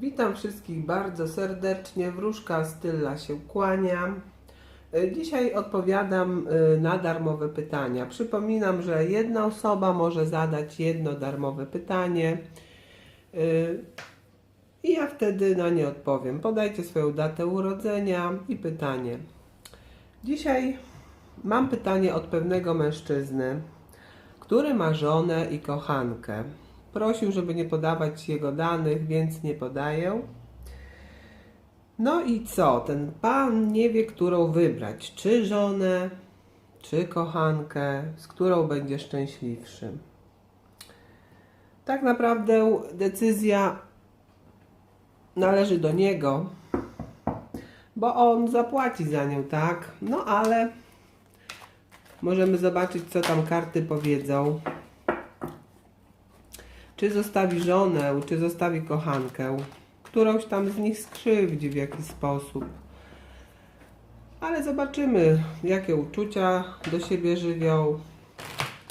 Witam wszystkich bardzo serdecznie. Wróżka Stylla się kłania. E, Dzisiaj odpowiadam e, na darmowe pytania. Przypominam, że jedna osoba może zadać jedno darmowe pytanie e, i ja wtedy na nie odpowiem. Podajcie swoją datę urodzenia i pytanie. Dzisiaj mam pytanie od pewnego mężczyzny, który ma żonę i kochankę. Prosił, żeby nie podawać jego danych, więc nie podaję. No i co? Ten pan nie wie, którą wybrać. Czy żonę, czy kochankę, z którą będzie szczęśliwszy. Tak naprawdę decyzja należy do niego, bo on zapłaci za nią, tak? No ale możemy zobaczyć, co tam karty powiedzą. Czy zostawi żonę, czy zostawi kochankę. Którąś tam z nich skrzywdzi w jakiś sposób. Ale zobaczymy, jakie uczucia do siebie żywią,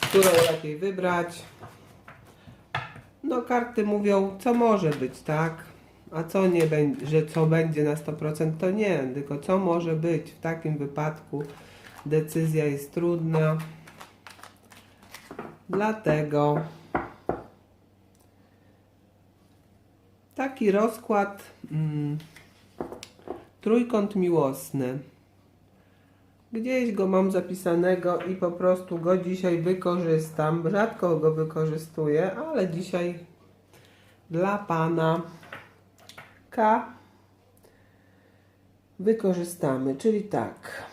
którą lepiej wybrać. No, karty mówią, co może być, tak? A co nie będzie, że co będzie na 100% to nie, tylko co może być w takim wypadku. Decyzja jest trudna. Dlatego taki rozkład mm, trójkąt miłosny. Gdzieś go mam zapisanego i po prostu go dzisiaj wykorzystam. Rzadko go wykorzystuję, ale dzisiaj dla pana K wykorzystamy. Czyli tak.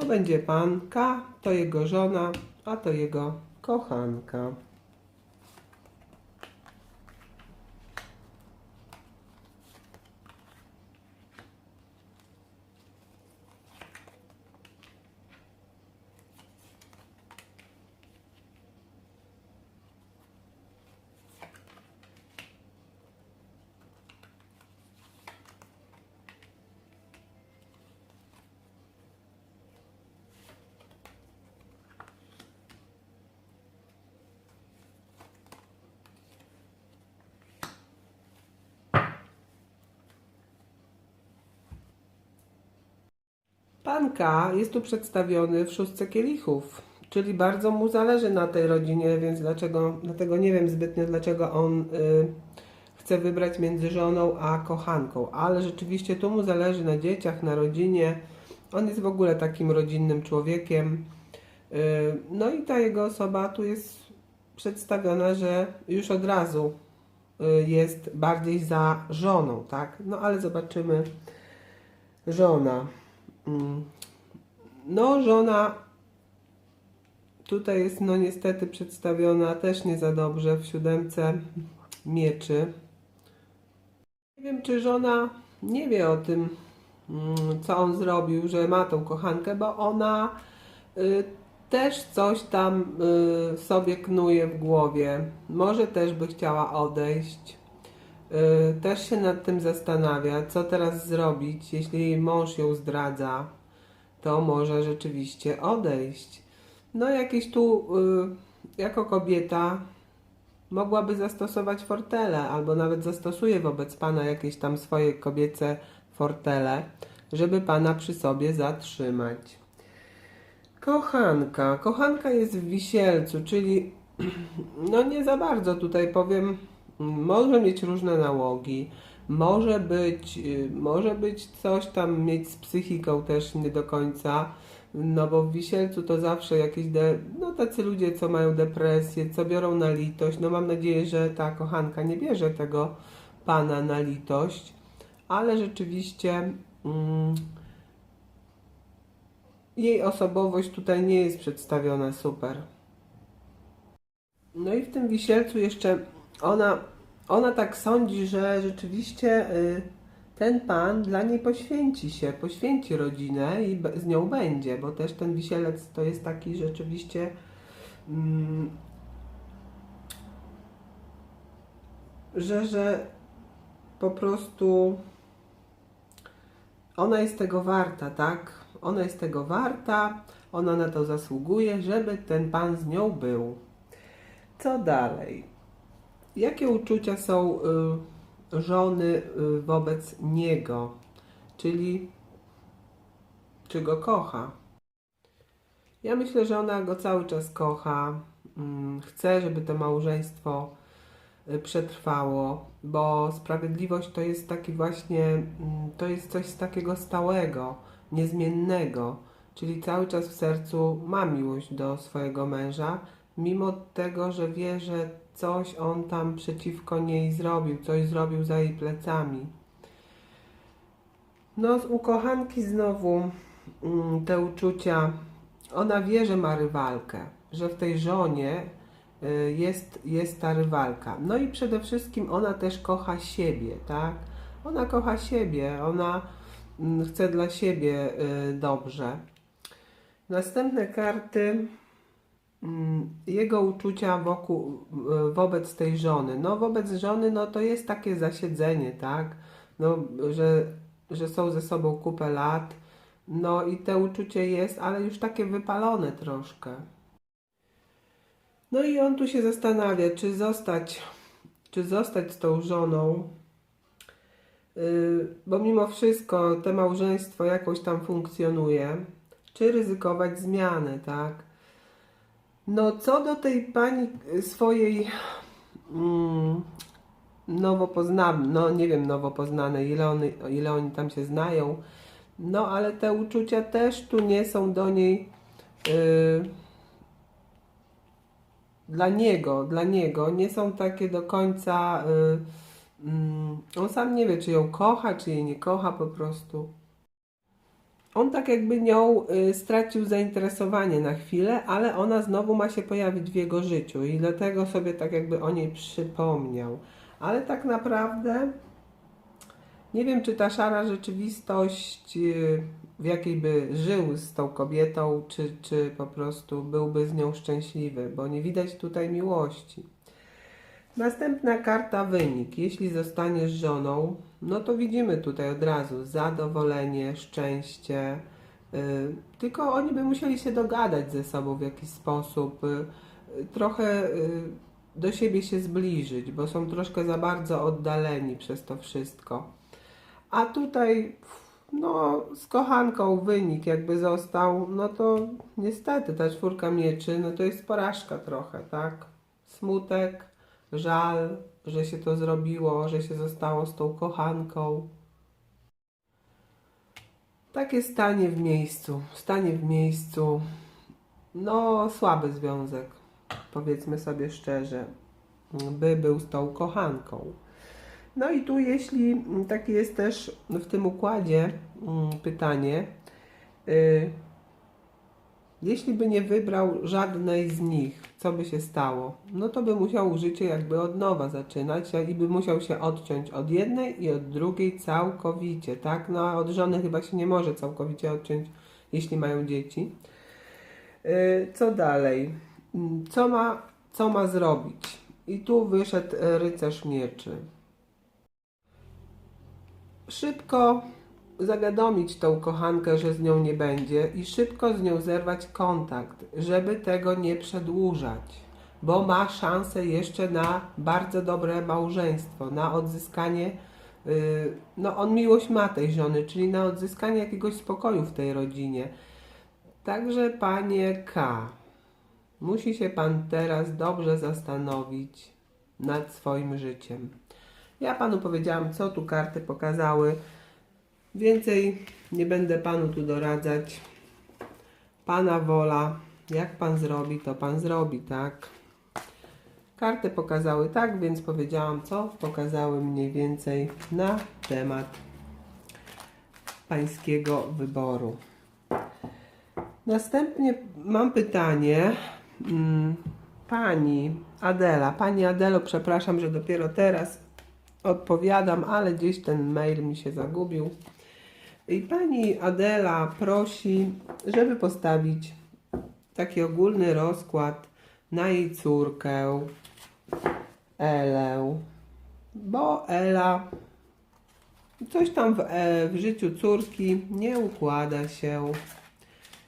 To będzie pan K, to jego żona, a to jego kochanka. Pan K jest tu przedstawiony w szóstce kielichów, czyli bardzo mu zależy na tej rodzinie, więc dlaczego, dlatego nie wiem zbytnio, dlaczego on y, chce wybrać między żoną a kochanką, ale rzeczywiście tu mu zależy na dzieciach, na rodzinie. On jest w ogóle takim rodzinnym człowiekiem. Y, no i ta jego osoba tu jest przedstawiona, że już od razu y, jest bardziej za żoną, tak? No ale zobaczymy. Żona. Mm. No, żona tutaj jest no niestety przedstawiona też nie za dobrze w siódemce mieczy. Nie wiem, czy żona nie wie o tym, mm, co on zrobił, że ma tą kochankę, bo ona y, też coś tam y, sobie knuje w głowie. Może też by chciała odejść. Y, też się nad tym zastanawia, co teraz zrobić, jeśli jej mąż ją zdradza, to może rzeczywiście odejść. No, jakieś tu, y, jako kobieta, mogłaby zastosować fortele, albo nawet zastosuje wobec pana jakieś tam swoje kobiece fortele, żeby pana przy sobie zatrzymać. Kochanka. Kochanka jest w wisielcu, czyli no nie za bardzo tutaj powiem, może mieć różne nałogi, może być, y, może być coś tam mieć z psychiką też nie do końca, no bo w wisielcu to zawsze jakieś, de, no tacy ludzie, co mają depresję, co biorą na litość, no mam nadzieję, że ta kochanka nie bierze tego pana na litość, ale rzeczywiście mm, jej osobowość tutaj nie jest przedstawiona super. No i w tym wisielcu jeszcze ona, ona tak sądzi, że rzeczywiście y, ten pan dla niej poświęci się, poświęci rodzinę i z nią będzie, bo też ten wisielec to jest taki rzeczywiście mm, że, że po prostu ona jest tego warta, tak? Ona jest tego warta, ona na to zasługuje, żeby ten pan z nią był. Co dalej? Jakie uczucia są y, żony y, wobec niego? Czyli czy go kocha? Ja myślę, że ona go cały czas kocha. mm, Chce, żeby to małżeństwo y, przetrwało, bo sprawiedliwość to jest taki właśnie, mm, to jest coś takiego stałego, niezmiennego, czyli cały czas w sercu ma miłość do swojego męża, mimo tego, że wie, że coś on tam przeciwko niej zrobił, coś zrobił za jej plecami. No, z ukochanki znowu mm, te uczucia, ona wie, że ma rywalkę, że w tej żonie y, jest, jest ta rywalka. No i przede wszystkim ona też kocha siebie, tak? Ona kocha siebie, ona mm, chce dla siebie y, dobrze. Następne karty jego uczucia wokół, y, wobec tej żony. No wobec żony, no to jest takie zasiedzenie, tak? No, że, że są ze sobą kupę lat, no i te uczucie jest, ale już takie wypalone troszkę. No i on tu się zastanawia, czy zostać, czy zostać z tą żoną, Yy, bo mimo wszystko to małżeństwo jakoś tam funkcjonuje, czy ryzykować zmiany, tak? No co do tej pani y, swojej mm, nowo poznanej, no nie wiem nowo poznanej, ile, ile oni tam się znają, no ale te uczucia też tu nie są do niej yy, dla niego, dla niego nie są takie do końca. Yy, mm, on sam nie wie, czy ją kocha, czy jej nie kocha po prostu. On tak jakby nią y, stracił zainteresowanie na chwilę, ale ona znowu ma się pojawić w jego życiu i dlatego sobie tak jakby o niej przypomniał. Ale tak naprawdę nie wiem, czy ta szara rzeczywistość, y, w jakiej by żył z tą kobietą, czy, czy po prostu byłby z nią szczęśliwy, bo nie widać tutaj miłości. Następna karta wynik. Jeśli zostaniesz żoną, no to widzimy tutaj od razu zadowolenie, szczęście. y, Tylko oni by musieli się dogadać ze sobą w jakiś sposób, y, trochę y, do siebie się zbliżyć, bo są troszkę za bardzo oddaleni przez to wszystko. A tutaj, no, z kochanką wynik jakby został, no to niestety ta czwórka mieczy, no to jest porażka trochę, tak? Smutek, żal, że się to zrobiło, że się zostało z tą kochanką. Takie stanie w miejscu, stanie w miejscu, no słaby związek, powiedzmy sobie szczerze, by był z tą kochanką. No i tu jeśli mm, takie jest też w tym układzie mm, pytanie, y, jeśli by nie wybrał żadnej z nich, co by się stało? No to by musiał życie jakby od nowa zaczynać i by musiał się odciąć od jednej i od drugiej całkowicie, tak? No a od żony chyba się nie może całkowicie odciąć, jeśli mają dzieci. Y, Co dalej? Mm, Co ma, co ma zrobić? I tu wyszedł rycerz mieczy. Szybko zawiadomić tą kochankę, że z nią nie będzie i szybko z nią zerwać kontakt, żeby tego nie przedłużać, bo ma szansę jeszcze na bardzo dobre małżeństwo, na odzyskanie, yy, no on miłość ma tej żony, czyli na odzyskanie jakiegoś spokoju w tej rodzinie. Także panie K, musi się pan teraz dobrze zastanowić nad swoim życiem. Ja panu powiedziałam, co tu karty pokazały. Więcej nie będę panu tu doradzać. Pana wola, jak pan zrobi, to pan zrobi, tak? Karty pokazały tak, więc powiedziałam, co pokazały mniej więcej na temat pańskiego wyboru. Następnie mam pytanie. Mm, Pani Adela, Pani Adelo, przepraszam, że dopiero teraz odpowiadam, ale gdzieś ten mail mi się zagubił. I pani Adela prosi, żeby postawić taki ogólny rozkład na jej córkę Elę, bo Ela coś tam w, e, w życiu córki nie układa się.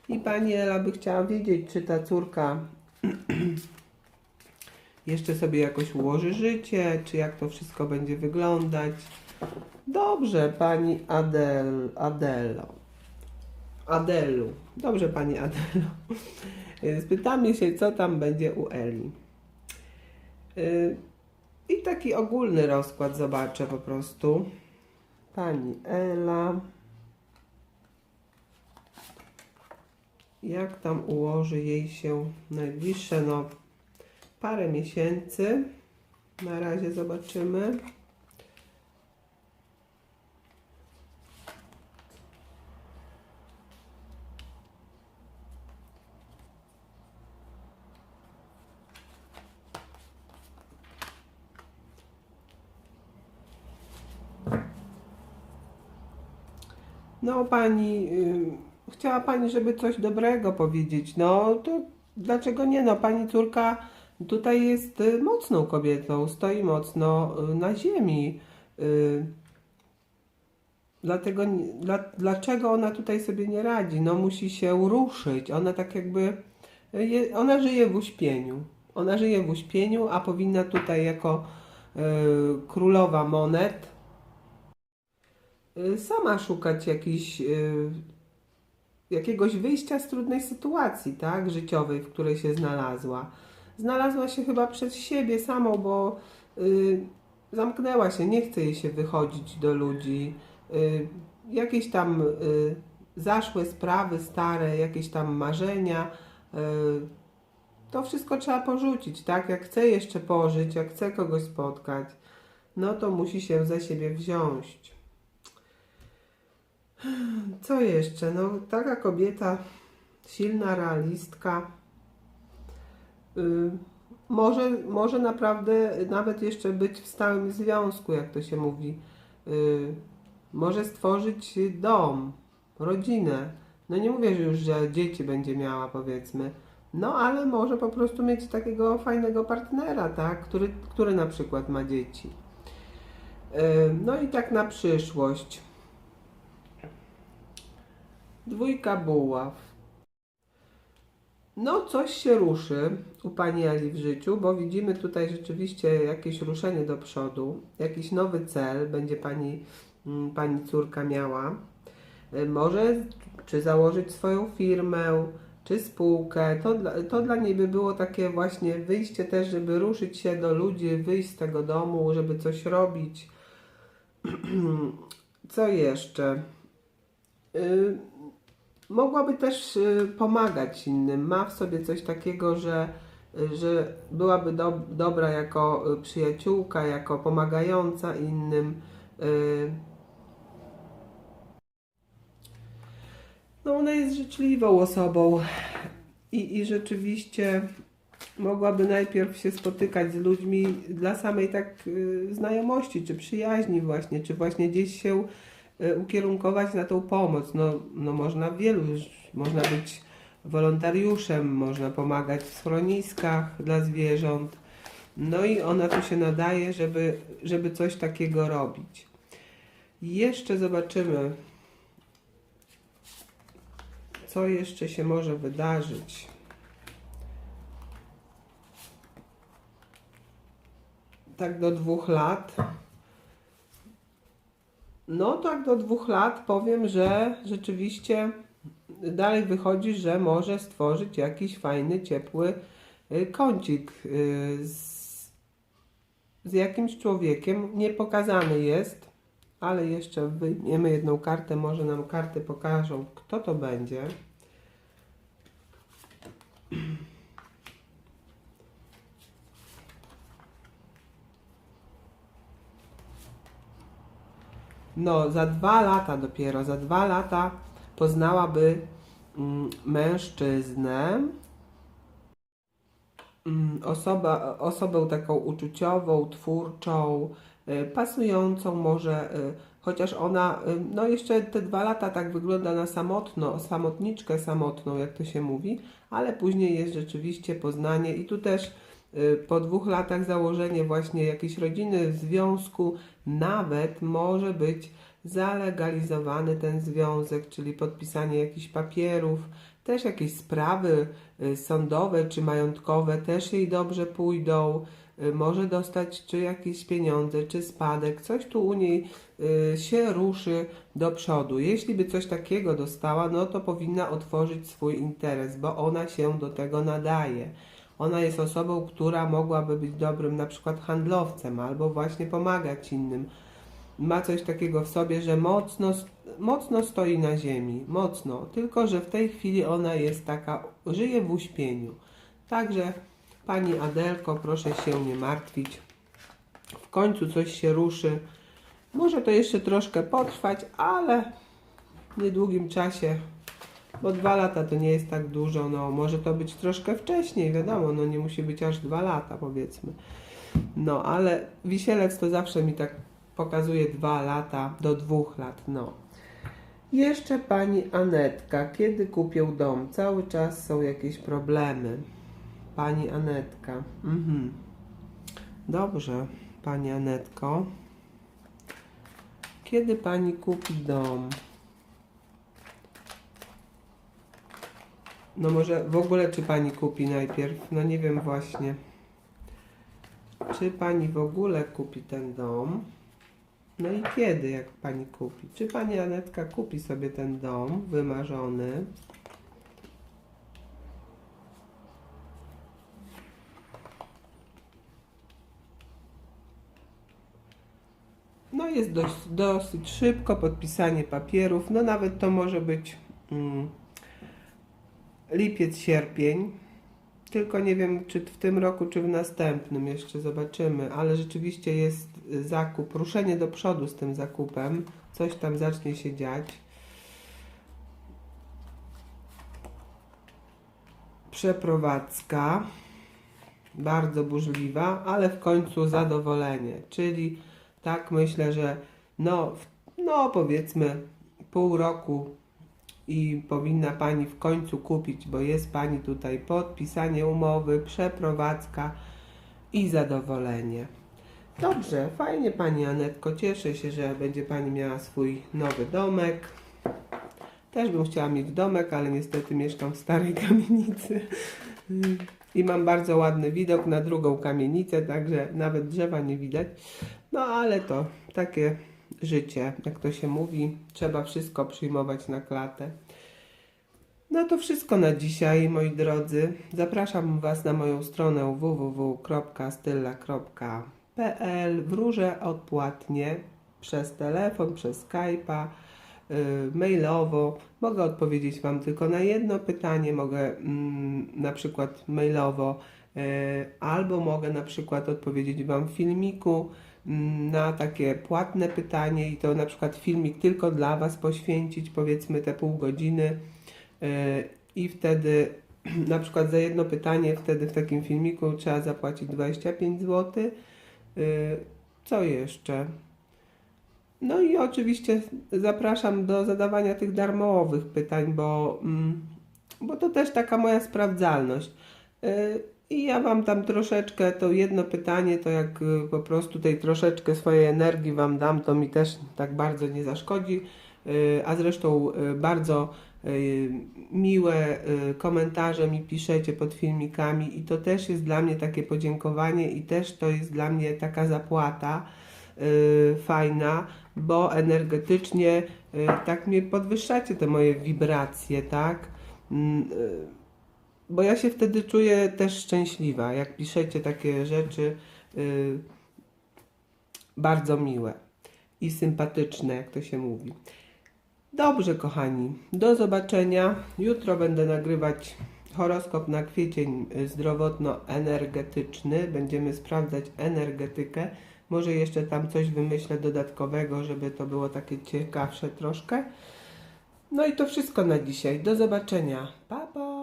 I pani Ela by chciała wiedzieć, czy ta córka jeszcze sobie jakoś ułoży życie, czy jak to wszystko będzie wyglądać. Dobrze, pani Adel, Adelo. Adelu. Dobrze, pani Adelo. Spytamy się, co tam będzie u Eli. Y, I taki ogólny rozkład zobaczę po prostu. Pani Ela. Jak tam ułoży jej się najbliższe, no parę miesięcy. Na razie zobaczymy. No pani, y, chciała pani, żeby coś dobrego powiedzieć. No to dlaczego nie? No pani córka tutaj jest y, mocną kobietą, stoi mocno y, na ziemi. Y, Dlatego, dla, dlaczego ona tutaj sobie nie radzi? No musi się ruszyć. Ona tak jakby, je, ona żyje w uśpieniu. Ona żyje w uśpieniu, a powinna tutaj jako królowa monet sama szukać y, jakiegoś wyjścia z trudnej sytuacji, tak, życiowej, w której się znalazła. Znalazła się chyba przez siebie samą, bo y, zamknęła się, nie chce jej się wychodzić do ludzi. Y, jakieś tam y, zaszłe sprawy stare, jakieś tam marzenia. Y, to wszystko trzeba porzucić, tak? Jak chce jeszcze pożyć, jak chce kogoś spotkać, no to musi się za siebie wziąć. Co jeszcze? No, taka kobieta, silna realistka, y, może, może naprawdę nawet jeszcze być w stałym związku, jak to się mówi. Y, może stworzyć dom, rodzinę. No nie mówię że już, że dzieci będzie miała, powiedzmy. No, ale może po prostu mieć takiego fajnego partnera, tak? Który, który na przykład ma dzieci. Y, No i tak na przyszłość. Dwójka buław. No, coś się ruszy u pani Ali w życiu, bo widzimy tutaj rzeczywiście jakieś ruszenie do przodu, jakiś nowy cel będzie pani, mm, pani córka miała. Y, Może czy założyć swoją firmę, czy spółkę. To dla, to dla niej by było takie właśnie wyjście też, żeby ruszyć się do ludzi, wyjść z tego domu, żeby coś robić. Co jeszcze? Mogłaby też y, pomagać innym. Ma w sobie coś takiego, że, że byłaby do, dobra jako y, przyjaciółka, jako pomagająca innym. y. No, ona jest życzliwą osobą i, i rzeczywiście mogłaby najpierw się spotykać z ludźmi dla samej tak znajomości, czy przyjaźni właśnie, czy właśnie gdzieś się ukierunkować na tą pomoc. No, no można wielu, można być wolontariuszem, można pomagać w schroniskach dla zwierząt. No i ona tu się nadaje, żeby, żeby coś takiego robić. Jeszcze zobaczymy, co jeszcze się może wydarzyć. Tak do dwóch lat. No tak do dwóch lat powiem, że rzeczywiście dalej wychodzi, że może stworzyć jakiś fajny, ciepły y, kącik y, z, z jakimś człowiekiem. Nie pokazany jest, ale jeszcze wyjmiemy jedną kartę, może nam karty pokażą, kto to będzie. No, za dwa lata dopiero, za dwa lata poznałaby mm, mężczyznę, mm, osoba, osobę taką uczuciową, twórczą, y, pasującą może, y, chociaż ona, y, no jeszcze te dwa lata tak wygląda na samotno, samotniczkę samotną, jak to się mówi, ale później jest rzeczywiście poznanie i tu też po dwóch latach założenie właśnie jakiejś rodziny, związku, nawet może być zalegalizowany ten związek, czyli podpisanie jakichś papierów, też jakieś sprawy y, sądowe czy majątkowe też jej dobrze pójdą. Y, Może dostać czy jakieś pieniądze, czy spadek, coś tu u niej y, się ruszy do przodu. Jeśli by coś takiego dostała, no to powinna otworzyć swój interes, bo ona się do tego nadaje. Ona jest osobą, która mogłaby być dobrym na przykład handlowcem albo właśnie pomagać innym. Ma coś takiego w sobie, że mocno, mocno stoi na ziemi, mocno, tylko że w tej chwili ona jest taka, żyje w uśpieniu. Także Pani Adelko, proszę się nie martwić. W końcu coś się ruszy. Może to jeszcze troszkę potrwać, ale w niedługim czasie, bo dwa lata to nie jest tak dużo, no może to być troszkę wcześniej, wiadomo, no nie musi być aż dwa lata powiedzmy. No, ale wisielec to zawsze mi tak pokazuje dwa lata do dwóch lat, no. Jeszcze pani Anetka, kiedy kupię dom? Cały czas są jakieś problemy. Pani Anetka. Mhm. Dobrze, pani Anetko. Kiedy pani kupi dom? No może w ogóle czy pani kupi najpierw? No nie wiem właśnie. Czy pani w ogóle kupi ten dom? No i kiedy, jak pani kupi? Czy pani Anetka kupi sobie ten dom wymarzony? No jest dość, dosyć szybko podpisanie papierów. No nawet to może być mm, lipiec, sierpień. Tylko nie wiem, czy w tym roku, czy w następnym jeszcze zobaczymy, ale rzeczywiście jest zakup, ruszenie do przodu z tym zakupem. Coś tam zacznie się dziać. Przeprowadzka bardzo burzliwa, ale w końcu zadowolenie. Czyli tak myślę, że no, no powiedzmy pół roku i powinna Pani w końcu kupić, bo jest Pani tutaj podpisanie umowy, przeprowadzka i zadowolenie. Dobrze, fajnie Pani Anetko, cieszę się, że będzie Pani miała swój nowy domek. Też bym chciała mieć domek, ale niestety mieszkam w starej kamienicy. I mam bardzo ładny widok na drugą kamienicę, także nawet drzewa nie widać. No ale to takie życie, jak to się mówi, trzeba wszystko przyjmować na klatę. No to wszystko na dzisiaj, moi drodzy. Zapraszam Was na moją stronę www.stylla.pl. Wróżę odpłatnie przez telefon, przez Skype'a, yy, mailowo. Mogę odpowiedzieć Wam tylko na jedno pytanie, mogę mm, na przykład mailowo, yy, albo mogę na przykład odpowiedzieć Wam w filmiku na takie płatne pytanie i to na przykład filmik tylko dla Was poświęcić, powiedzmy te pół godziny yy, i wtedy na przykład za jedno pytanie wtedy w takim filmiku trzeba zapłacić 25 zł. Yy, Co jeszcze? No i oczywiście zapraszam do zadawania tych darmowych pytań, bo, mm, bo to też taka moja sprawdzalność. I ja Wam tam troszeczkę, to jedno pytanie, to jak y, po prostu tej troszeczkę swojej energii Wam dam, to mi też tak bardzo nie zaszkodzi. Yy, A zresztą y, bardzo y, miłe y, komentarze mi piszecie pod filmikami i to też jest dla mnie takie podziękowanie i też to jest dla mnie taka zapłata y, fajna, bo energetycznie y, tak mnie podwyższacie te moje wibracje, tak? Bo ja się wtedy czuję też szczęśliwa, jak piszecie takie rzeczy y, bardzo miłe i sympatyczne, jak to się mówi. Dobrze, kochani, do zobaczenia. Jutro będę nagrywać horoskop na kwiecień zdrowotno-energetyczny. Będziemy sprawdzać energetykę. Może jeszcze tam coś wymyślę dodatkowego, żeby to było takie ciekawsze troszkę. No i to wszystko na dzisiaj. Do zobaczenia. Pa, pa.